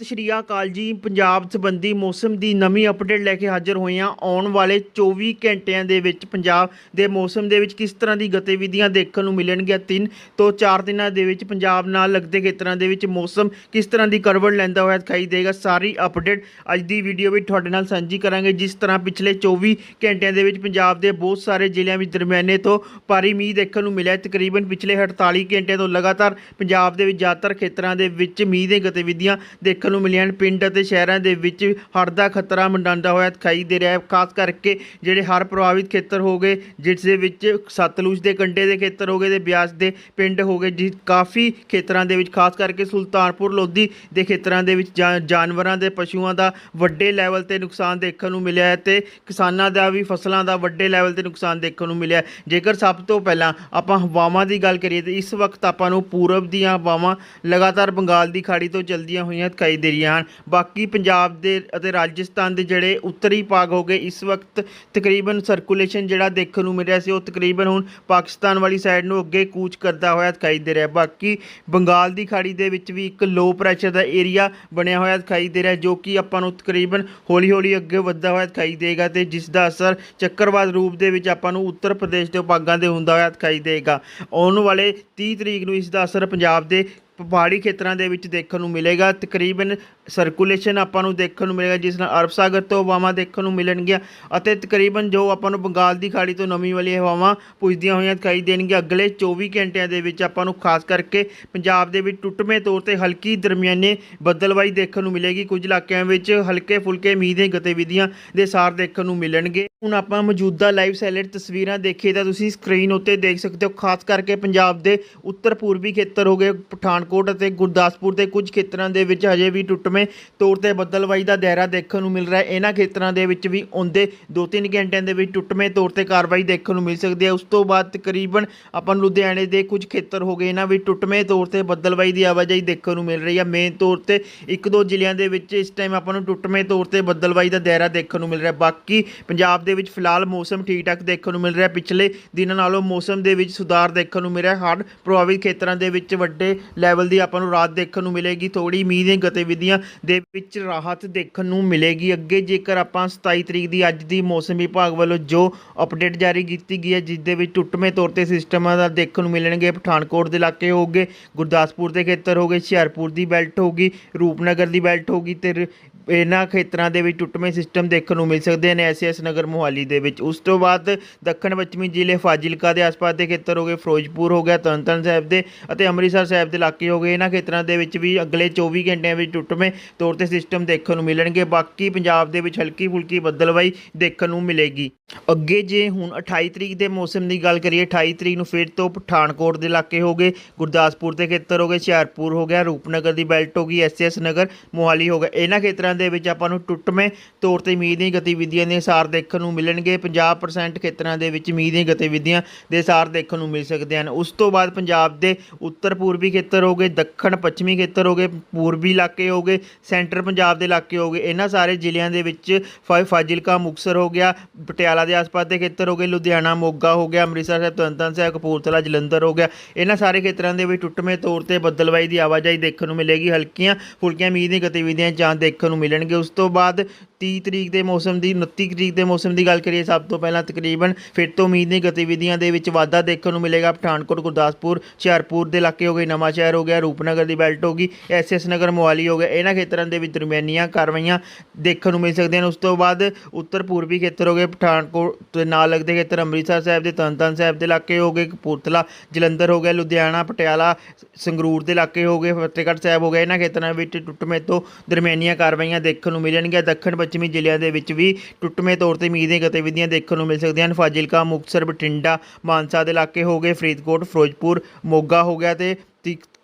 ਸਤਿ ਸ਼੍ਰੀ ਅਕਾਲ ਜੀ। ਪੰਜਾਬ ਸੰਬੰਧੀ ਮੌਸਮ ਦੀ ਨਵੀਂ ਅਪਡੇਟ ਲੈ ਕੇ ਹਾਜ਼ਰ ਹੋਏ ਹਾਂ। ਆਉਣ ਵਾਲੇ 24 ਘੰਟਿਆਂ ਦੇ ਵਿੱਚ ਪੰਜਾਬ ਦੇ ਮੌਸਮ ਦੇ ਵਿੱਚ ਕਿਸ ਤਰ੍ਹਾਂ ਦੀ ਗਤੀਵਿਧੀਆਂ ਦੇਖਣ ਨੂੰ ਮਿਲਣਗੀਆਂ? ਤਿੰਨ ਤੋਂ ਚਾਰ ਦਿਨਾਂ ਦੇ ਵਿੱਚ ਪੰਜਾਬ ਨਾਲ ਲੱਗਦੇ ਖੇਤਰਾਂ ਦੇ ਵਿੱਚ ਮੌਸਮ ਕਿਸ ਤਰ੍ਹਾਂ ਦੀ ਕਰਵਟ ਲੈਂਦਾ ਹੋਇਆ ਦਿਖਾਈ ਦੇਗਾ। ਸਾਰੀ ਅਪਡੇਟ ਅੱਜ ਦੀ ਵੀਡੀਓ ਵਿੱਚ ਤੁਹਾਡੇ ਨਾਲ ਸਾਂਝੀ ਕਰਾਂਗੇ। ਜਿਸ ਤਰ੍ਹਾਂ ਪਿਛਲੇ 24 ਘੰਟਿਆਂ ਦੇ ਵਿੱਚ ਪੰਜਾਬ ਦੇ ਬਹੁਤ ਸਾਰੇ ਜ਼ਿਲ੍ਹਿਆਂ ਵਿੱਚ ਦਰਮਿਆਨੇ ਤੋਂ ਭਾਰੀ ਮੀਂਹ ਦੇਖਣ ਨੂੰ ਮਿਲਿਆ। ਤਕਰੀਬਨ ਪਿਛਲੇ 48 ਘੰਟਿਆਂ ਤੋਂ ਲਗਾਤਾਰ ਪੰਜਾਬ ਦੇ ਵਿੱਚ ਜ਼ਿਆਦਾਤਰ ਖੇਤਰਾਂ ਦੇ ਵਿੱਚ ਮੀਂਹ ਦੀਆਂ ਗਤੀਵਿਧੀਆਂ ਦੇਖਣ ਨੂੰ ਮਿਲੀਆਂ ਹਨ ਪਿੰਡ ਅਤੇ ਸ਼ਹਿਰਾਂ ਦੇ ਵਿੱਚ ਹੜ੍ਹ ਦਾ ਖਤਰਾ ਮੰਡਾਉਂਦਾ ਹੋਇਆ ਦਿਖਾਈ ਦੇ ਰਿਹਾ ਹੈ ਖਾਸ ਕਰਕੇ ਜਿਹੜੇ ਹੜ੍ਹ ਪ੍ਰਭਾਵਿਤ ਖੇਤਰ ਹੋ ਗਏ, ਜਿਸ ਦੇ ਵਿੱਚ ਸਤਲੁਜ ਦੇ, ਕੰਢੇ ਦੇ ਖੇਤਰ ਹੋ ਗਏ ਤੇ ਬਿਆਸ ਦੇ ਪਿੰਡ ਹੋ ਗਏ ਜਿਸ ਕਾਫੀ ਖੇਤਰਾਂ ਦੇ ਵਿੱਚ, ਖਾਸ ਕਰਕੇ ਸੁਲਤਾਨਪੁਰ, ਲੋਧੀ ਦੇ ਖੇਤਰਾਂ ਦੇ ਵਿੱਚ ਜਾ- ਜਾਨਵਰਾਂ ਦੇ, ਪਸ਼ੂਆਂ ਦਾ ਵੱਡੇ ਲੈਵਲ ਤੇ ਨੁਕਸਾਨ ਦੇਖਣ ਨੂੰ ਮਿਲਿਆ ਹੈ ਤੇ ਕਿਸਾਨਾਂ ਦਾ ਵੀ, ਫਸਲਾਂ ਦਾ ਵੱਡੇ ਲੈਵਲ ਤੇ ਨੁਕਸਾਨ ਦੇਖਣ ਨੂੰ ਮਿਲਿਆ ਹੈ। ਜੇਕਰ ਸਭ ਤੋਂ ਪਹਿਲਾਂ ਆਪਾਂ ਹਵਾਵਾਂ ਦੀ ਗੱਲ ਕਰੀਏ ਤੇ ਇਸ ਵਕਤ ਆਪਾਂ ਨੂੰ ਪੂਰਬ ਦੀਆਂ ਹਵਾਵਾਂ ਲਗਾਤਾਰ ਬੰਗਾਲ ਦੀ ਖਾੜੀ ਤੋਂ ਚੱਲਦੀਆਂ ਹੋਈਆਂ ਦਿਖਾਈ ਦੇ ਰਹੀਆਂ ਹਨ। ਬਾਕੀ ਪੰਜਾਬ ਦੇ ਅਤੇ ਰਾਜਸਥਾਨ ਦੇ ਜਿਹੜੇ ਉੱਤਰੀ ਭਾਗ ਹੋ ਗਏ, ਇਸ ਵਕਤ ਤਕਰੀਬਨ ਸਰਕੂਲੇਸ਼ਨ ਜਿਹੜਾ ਦੇਖਣ ਨੂੰ ਮਿਲ ਰਿਹਾ ਸੀ, ਉਹ ਤਕਰੀਬਨ ਹੁਣ ਪਾਕਿਸਤਾਨ ਵਾਲੀ ਸਾਈਡ ਨੂੰ ਅੱਗੇ ਕੂਚ ਕਰਦਾ ਹੋਇਆ ਦਿਖਾਈ ਦੇ ਰਿਹਾ ਬਾਕੀ ਬੰਗਾਲ ਦੀ ਖਾੜੀ ਦੇ ਵਿੱਚ ਵੀ ਇੱਕ ਲੋ ਪ੍ਰੈਸ਼ਰ ਦਾ ਏਰੀਆ ਬਣਿਆ ਹੋਇਆ ਦਿਖਾਈ ਦੇ ਰਿਹਾ ਜੋ ਕਿ ਆਪਾਂ ਨੂੰ ਤਕਰੀਬਨ ਹੌਲੀ ਹੌਲੀ ਅੱਗੇ ਵੱਧਦਾ ਹੋਇਆ ਦਿਖਾਈ ਦੇਗਾ ਤੇ ਜਿਸ ਦਾ ਅਸਰ ਚੱਕਰਵਾਦ ਰੂਪ ਦੇ ਵਿੱਚ ਆਪਾਂ ਨੂੰ ਉੱਤਰ ਪ੍ਰਦੇਸ਼ ਦੇ ਭਾਗਾਂ ਦੇ ਹੁੰਦਾ ਹੋਇਆ ਦਿਖਾਈ ਦੇਗਾ। ਆਉਣ ਵਾਲੇ 30 ਤਰੀਕ ਨੂੰ ਇਸ ਦਾ ਅਸਰ ਪੰਜਾਬ ਦੇ ਪਹਾੜੀ ਖੇਤਰਾਂ ਦੇ ਵਿੱਚ ਦੇਖਣ ਨੂੰ ਮਿਲੇਗਾ। ਤਕਰੀਬਨ ਸਰਕੂਲੇਸ਼ਨ ਆਪਾਂ ਨੂੰ ਦੇਖਣ ਨੂੰ ਮਿਲੇਗਾ, ਜਿਸ ਨਾਲ ਅਰਬ ਸਾਗਰ ਤੋਂ ਹਵਾਵਾਂ ਦੇਖਣ ਨੂੰ ਮਿਲਣਗੀਆਂ ਅਤੇ ਤਕਰੀਬਨ ਜੋ ਆਪਾਂ ਨੂੰ ਬੰਗਾਲ ਦੀ ਖਾੜੀ ਤੋਂ ਨਵੀਂ ਵਾਲੀ ਹਵਾਵਾਂ ਪੁੱਜਦੀਆਂ ਹੋਈਆਂ ਦਿਖਾਈ ਦੇਣਗੀਆਂ। ਅਗਲੇ 24 ਘੰਟਿਆਂ ਦੇ ਵਿੱਚ ਆਪਾਂ ਨੂੰ ਖਾਸ ਕਰਕੇ ਪੰਜਾਬ ਦੇ ਵਿੱਚ ਟੁੱਟਵੇਂ ਤੌਰ ਤੇ ਹਲਕੀ ਦਰਮਿਆਨੇ ਬੱਦਲਵਾਈ ਦੇਖਣ ਨੂੰ ਮਿਲੇਗੀ। ਕੁਝ ਇਲਾਕਿਆਂ ਵਿੱਚ ਹਲਕੇ ਫੁਲਕੇ ਮੀਂਹ ਦੀਆਂ ਗਤੀਵਿਧੀਆਂ ਦੇ ਸਾਰ ਦੇਖਣ ਨੂੰ ਮਿਲਣਗੇ। ਹੁਣ ਆਪਾਂ ਮੌਜੂਦਾ ਲਾਈਵ ਸੈਲਰ ਤਸਵੀਰਾਂ ਦੇਖੀਏ ਤਾਂ ਤੁਸੀਂ ਸਕਰੀਨ ਉੱਤੇ ਦੇਖ ਸਕਦੇ ਹੋ, ਖਾਸ ਕਰਕੇ ਪੰਜਾਬ ਦੇ ਉੱਤਰ ਪੂਰਬੀ ਖੇਤਰ ਹੋ ਗਏ, ਪਠਾਨਕੋਟ ਅਤੇ ਗੁਰਦਾਸਪੁਰ ਦੇ ਕੁਝ ਖੇਤਰਾਂ ਦੇ ਵਿੱਚ ਹਜੇ ਵੀ ਟੁੱਟਵੇਂ ਤੌਰ ਤੇ ਬੱਦਲਵਾਈ ਦਾ ਦਾਇਰਾ ਦੇਖਣ ਨੂੰ ਮਿਲ ਰਿਹਾ ਹੈ। ਇਹਨਾਂ ਖੇਤਰਾਂ ਦੇ ਵਿੱਚ ਵੀ ਆਉਂਦੇ 2-3 ਘੰਟਿਆਂ ਦੇ ਵਿੱਚ ਟੁੱਟਵੇਂ ਤੌਰ ਤੇ ਕਾਰਵਾਈ ਦੇਖਣ ਨੂੰ ਮਿਲ ਸਕਦੀ ਹੈ। ਉਸ ਤੋਂ ਬਾਅਦ ਤਕਰੀਬਨ ਆਪਾਂ ਨੂੰ ਲੁਧਿਆਣੇ ਦੇ ਕੁਝ ਖੇਤਰ ਹੋ ਗਏ। ਇਹਨਾਂ ਵਿੱਚ ਟੁੱਟਵੇਂ ਤੌਰ ਤੇ ਬੱਦਲਵਾਈ ਦੀ ਆਵਾਜਾਈ ਦੇਖਣ ਨੂੰ ਮਿਲ ਰਹੀ ਹੈ। ਮੇਨ ਤੌਰ ਤੇ ਇੱਕ ਦੋ ਜ਼ਿਲ੍ਹਿਆਂ ਦੇ ਵਿੱਚ ਇਸ ਟਾਈਮ ਆਪਾਂ ਨੂੰ ਟੁੱਟਵੇਂ ਤੌਰ ਤੇ ਬੱਦਲਵਾਈ ਦਾ ਦਾਇਰਾ ਦੇਖਣ ਨੂੰ ਮਿਲ ਰਿਹਾ ਬਾਕੀ ਪੰਜਾਬ ਦੇ ਵਿੱਚ ਫਿਲਹਾਲ ਮੌਸਮ ਠੀਕ ਠਾਕ ਦੇਖਣ ਨੂੰ ਮਿਲ ਰਿਹਾ ਪਿਛਲੇ ਦਿਨਾਂ ਨਾਲੋਂ ਮੌਸਮ ਦੇ ਵਿੱਚ ਸੁਧਾਰ ਦੇਖਣ ਨੂੰ ਮਿਲ ਰਿਹਾ ਹੜ੍ਹ ਪ੍ਰਭਾਵਿਤ ਖੇਤਰਾਂ ਦੇ ਵਿੱਚ ਵੱਡੇ ਲੈਵਲ ਦੀ ਆਪਾਂ ਨੂੰ ਰਾਤ ਦੇਖਣ ਨੂੰ ਮਿਲੇਗੀ। ਥੋੜੀ ਮੀਂਹ ਦੀਆਂ ਗਤੀਵਿਧੀਆਂ ਦੇ ਵਿੱਚ ਰਾਹਤ ਦੇਖਣ ਨੂੰ ਮਿਲੇਗੀ। ਅੱਗੇ ਜੇਕਰ ਆਪਾਂ 27 ਤਰੀਕ ਦੀ ਅੱਜ ਦੀ ਮੌਸਮ ਵਿਭਾਗ ਵੱਲੋਂ ਜੋ ਅਪਡੇਟ ਜਾਰੀ ਕੀਤੀ ਗਈ ਹੈ, ਜਿਸ ਦੇ ਵਿੱਚ ਟੁੱਟਵੇਂ ਤੌਰ ਤੇ ਸਿਸਟਮਾਂ ਦਾ ਦੇਖਣ ਨੂੰ ਮਿਲਣਗੇ, ਪਠਾਨਕੋਟ ਦੇ ਇਲਾਕੇ ਹੋਗੇ ਗੁਰਦਾਸਪੁਰ ਦੇ ਖੇਤਰ ਹੋਗੇ ਹੁਸ਼ਿਆਰਪੁਰ ਦੀ ਬੈਲਟ ਹੋਗੀ ਰੂਪਨਗਰ ਦੀ ਬੈਲਟ ਹੋਗੀ ਤੇ ਰ- ਇਹਨਾਂ ਖੇਤਰਾਂ ਦੇ ਵਿੱਚ ਟੁੱਟਵੇਂ ਸਿਸਟਮ ਦੇਖਣ ਨੂੰ ਮਿਲ ਸਕਦੇ ਨੇ ਐਸਐਸ ਨਗਰ ਮੋਹਾਲੀ ਦੇ ਵਿੱਚ। ਉਸ ਤੋਂ ਬਾਅਦ ਦੱਖਣ ਪੱਛਮੀ ਜ਼ਿਲ੍ਹੇ ਫਾਜ਼ਿਲਕਾ ਦੇ ਆਸ-ਪਾਸ ਦੇ ਖੇਤਰ ਹੋ ਗਏ। ਫਿਰੋਜ਼ਪੁਰ ਹੋ ਗਿਆ, ਤਰਨਤਾਰਨ ਸਾਹਿਬ ਦੇ ਅਤੇ ਅੰਮ੍ਰਿਤਸਰ ਸਾਹਿਬ ਦੇ ਇਲਾਕੇ ਹੋ ਗਏ। ਇਹਨਾਂ ਖੇਤਰਾਂ ਦੇ ਵਿੱਚ ਵੀ ਅਗਲੇ 24 ਘੰਟਿਆਂ ਵਿੱਚ ਟੁੱਟਵੇਂ ਤੌਰ ਤੇ ਸਿਸਟਮ ਦੇਖਣ ਨੂੰ ਮਿਲਣਗੇ। ਬਾਕੀ ਪੰਜਾਬ ਦੇ ਵਿੱਚ ਹਲਕੀ ਫੁਲਕੀ ਬੱਦਲਵਾਈ ਦੇਖਣ ਨੂੰ ਮਿਲੇਗੀ। ਅੱਗੇ ਜੇ ਹੁਣ 28 ਤਰੀਕ ਦੇ ਮੌਸਮ ਦੀ ਗੱਲ ਕਰੀਏ 28 ਤਰੀਕ ਨੂੰ ਫਿਰ ਤੋਂ ਪਠਾਨਕੋਟ ਦੇ ਇਲਾਕੇ ਹੋ ਗਏ। ਗੁਰਦਾਸਪੁਰ ਦੇ ਖੇਤਰ ਹੋ ਗਏ, ਹੁਸ਼ਿਆਰਪੁਰ ਹੋ ਗਿਆ, ਰੂਪਨਗਰ ਦੀ ਬੈਲਟ ਹੋ ਗਈ, ਐਸਐਸ ਨਗਰ ਮੋਹਾਲੀ ਹੋ ਗਿਆ। ਇਹਨਾਂ ਖੇਤਰਾਂ ਦੇ ਵਿੱਚ ਆਪਾਂ ਨੂੰ ਟੁੱਟਵੇਂ ਤੌਰ ਤੇ ਮੀਂਹ ਦੀਆਂ ਗਤੀਵਿਧੀਆਂ ਦੇ ਸਾਰ ਦੇਖਣ ਨੂੰ ਮਿਲਣਗੇ। 50% ਖੇਤਰਾਂ ਦੇ ਵਿੱਚ ਮੀਂਹ ਦੀਆਂ ਗਤੀਵਿਧੀਆਂ ਦੇ ਸਾਰ ਦੇਖਣ ਨੂੰ ਮਿਲ ਸਕਦੇ ਹਨ। ਉਸ ਤੋਂ ਬਾਅਦ ਪੰਜਾਬ ਦੇ ਉੱਤਰ ਪੂਰਬੀ ਖੇਤਰ ਹੋ ਗਏ ਦੱਖਣ ਪੱਛਮੀ ਖੇਤਰ ਹੋ ਗਏ, ਪੂਰਬੀ ਇਲਾਕੇ ਹੋ ਗਏ, ਸੈਂਟਰ ਪੰਜਾਬ ਦੇ ਇਲਾਕੇ ਹੋ ਗਏ। ਇਹਨਾਂ ਸਾਰੇ ਜ਼ਿਲ੍ਹਿਆਂ ਦੇ ਵਿੱਚ ਫਾਜ਼ਿਲਕਾ, ਮੁਕਤਸਰ ਹੋ ਗਿਆ, ਪਟਿਆਲਾ ਦੇ ਆਸ-ਪਾਸ ਦੇ ਖੇਤਰ ਹੋ ਗਏ, ਲੁਧਿਆਣਾ, ਮੋਗਾ ਹੋ ਗਿਆ, ਅੰਮ੍ਰਿਤਸਰ ਸਾਹਿਬ, ਤਰਨਤਾਰਨ ਸਾਹਿਬ, ਕਪੂਰਥਲਾ, ਜਲੰਧਰ ਹੋ ਗਿਆ। ਇਹਨਾਂ ਸਾਰੇ ਖੇਤਰਾਂ ਦੇ ਵਿੱਚ ਟੁੱਟਵੇਂ ਤੌਰ ਤੇ ਬੱਦਲਵਾਈ ਦੀ ਆਵਾਜਾਈ ਦੇਖਣ ਨੂੰ ਮਿਲੇਗੀ। ਹਲਕੀਆਂ ਫੁਲਕੀਆਂ ਮੀਂਹ ਦੀਆਂ ਗਤੀਵਿਧੀਆਂ ਜਾਂ ਦੇਖਣ ਨੂੰ ਮਿਲਣਗੇ। ਉਸ ਤੋਂ ਬਾਅਦ 30 ਤਰੀਕ ਦੇ ਮੌਸਮ ਦੀ 29 ਤਰੀਕ ਦੇ ਮੌਸਮ ਦੀ ਗੱਲ ਕਰੀਏ, ਸਭ ਤੋਂ ਪਹਿਲਾਂ ਤਕਰੀਬਨ ਫਿਰ ਤੋਂ ਉਮੀਦ ਦੀ ਗਤੀਵਿਧੀਆਂ ਦੇ ਵਿੱਚ ਵਾਧਾ ਦੇਖਣ ਨੂੰ ਮਿਲੇਗਾ। ਪਠਾਨਕੋਟ, ਗੁਰਦਾਸਪੁਰ, ਹੁਸ਼ਿਆਰਪੁਰ ਦੇ ਇਲਾਕੇ ਹੋ ਗਏ, ਨਵਾਂ ਸ਼ਹਿਰ ਹੋ ਗਿਆ, ਰੂਪਨਗਰ ਦੀ ਬੈਲਟ ਹੋ ਗਈ ਐਸਐਸ ਨਗਰ, ਮੋਹਾਲੀ ਹੋ ਗਿਆ। ਇਹਨਾਂ ਖੇਤਰਾਂ ਦੇ ਵਿੱਚ ਦਰਮਿਆਨੀਆਂ ਕਾਰਵਾਈਆਂ ਦੇਖਣ ਨੂੰ ਮਿਲ ਸਕਦੀਆਂ ਨੇ। ਉਸ ਤੋਂ ਬਾਅਦ ਉੱਤਰ ਪੂਰਬੀ ਖੇਤਰ ਹੋ ਗਏ, ਪਠਾਨਕੋਟ ਦੇ ਨਾਲ ਲੱਗਦੇ ਖੇਤਰ ਅੰਮ੍ਰਿਤਸਰ ਸਾਹਿਬ ਦੇ, ਤਰਨਤਾਰਨ ਸਾਹਿਬ ਦੇ ਇਲਾਕੇ ਹੋ ਗਏ, ਕਪੂਰਥਲਾ, ਜਲੰਧਰ ਹੋ ਗਿਆ, ਲੁਧਿਆਣਾ, ਪਟਿਆਲਾ, ਸੰਗਰੂਰ ਦੇ ਇਲਾਕੇ ਹੋ ਗਏ, ਫਤਿਹਗੜ੍ਹ ਸਾਹਿਬ ਹੋ ਗਿਆ। ਇਹਨਾਂ ਖੇਤਰਾਂ ਵਿੱਚ ਟੁੱਟਵੇਂ ਤੋਂ ਦਰਮਿਆਨੀਆਂ ਕਾਰਵਾਈਆਂ ਦੇਖਣ ਨੂੰ ਮਿਲਣਗੀਆਂ। ਦੱਖਣ, ਪੱਛਮੀ ਜ਼ਿਲ੍ਹਿਆਂ ਦੇ ਵਿੱਚ ਵੀ ਟੁੱਟਵੇਂ ਤੌਰ ਤੇ ਮੀਂਹ ਦੀਆਂ ਗਤੀਵਿਧੀਆਂ ਦੇਖਣ ਨੂੰ ਮਿਲ ਸਕਦੀਆਂ ਹਨ। ਫਾਜ਼ਿਲਕਾ, ਮੁਕਤਸਰ, ਬਠਿੰਡਾ, ਮਾਨਸਾ ਦੇ ਇਲਾਕੇ ਹੋ ਗਏ। ਫਰੀਦਕੋਟ, ਫਿਰੋਜ਼ਪੁਰ, ਮੋਗਾ ਹੋ ਗਿਆ ਤੇ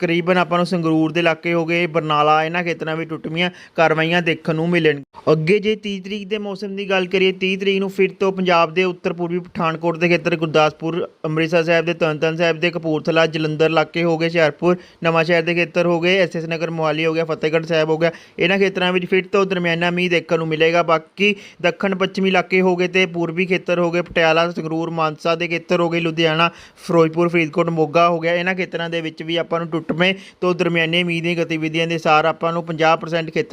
ਤਕਰੀਬਨ ਆਪਾਂ ਨੂੰ ਸੰਗਰੂਰ ਦੇ ਇਲਾਕੇ ਹੋ ਗਏ, ਬਰਨਾਲਾ, ਇਹਨਾਂ ਖੇਤਰਾਂ ਵਿੱਚ ਟੁੱਟਵੀਆਂ ਕਾਰਵਾਈਆਂ ਦੇਖਣ ਨੂੰ ਮਿਲਣ। ਅੱਗੇ ਜੇ 30 ਤਰੀਕ ਦੇ ਮੌਸਮ ਦੀ ਗੱਲ ਕਰੀਏ 30 ਤਰੀਕ ਨੂੰ ਫਿਰ ਤੋਂ ਪੰਜਾਬ ਦੇ ਉੱਤਰ ਪੂਰਬੀ ਪਠਾਨਕੋਟ ਦੇ ਖੇਤਰ, ਗੁਰਦਾਸਪੁਰ, ਅੰਮ੍ਰਿਤਸਰ ਸਾਹਿਬ ਦੇ, ਤਰਨਤਾਰਨ ਸਾਹਿਬ ਦੇ, ਕਪੂਰਥਲਾ, ਜਲੰਧਰ ਇਲਾਕੇ ਹੋ ਗਏ, ਹੁਸ਼ਿਆਰਪੁਰ ਨਵਾਂ ਸ਼ਹਿਰ ਦੇ ਖੇਤਰ ਹੋ ਗਏ ਐਸਐਸ ਨਗਰ, ਮੋਹਾਲੀ ਹੋ ਗਿਆ, ਫਤਿਹਗੜ੍ਹ ਸਾਹਿਬ ਹੋ ਗਿਆ। ਇਹਨਾਂ ਖੇਤਰਾਂ ਵਿੱਚ ਫਿਰ ਤੋਂ ਦਰਮਿਆਨਾ ਮੀਂਹ ਦੇਖਣ ਨੂੰ ਮਿਲੇਗਾ। ਬਾਕੀ ਦੱਖਣ ਪੱਛਮੀ ਇਲਾਕੇ ਹੋ ਗਏ ਤੇ ਪੂਰਬੀ ਖੇਤਰ ਹੋ ਗਏ, ਪਟਿਆਲਾ, ਸੰਗਰੂਰ, ਮਾਨਸਾ ਦੇ ਖੇਤਰ ਹੋ ਗਏ, ਲੁਧਿਆਣਾ, ਫਿਰੋਜ਼ਪੁਰ, ਫਰੀਦਕੋਟ, ਮੋਗਾ ਹੋ ਗਿਆ। ਇਹਨਾਂ ਖੇਤਰਾਂ ਦੇ ਵਿੱਚ ਵੀ ਆਪਾਂ ਨੂੰ ਟੁੱਟ ਛੋਟਵੇਂ ਤੋਂ ਦਰਮਿਆਨੇ ਮੀਂਹ ਦੀਆਂ ਗਤੀਵਿਧੀਆਂ ਦੇ ਸਾਰ ਆਪਾਂ ਨੂੰ 50% ਖੇਤਰ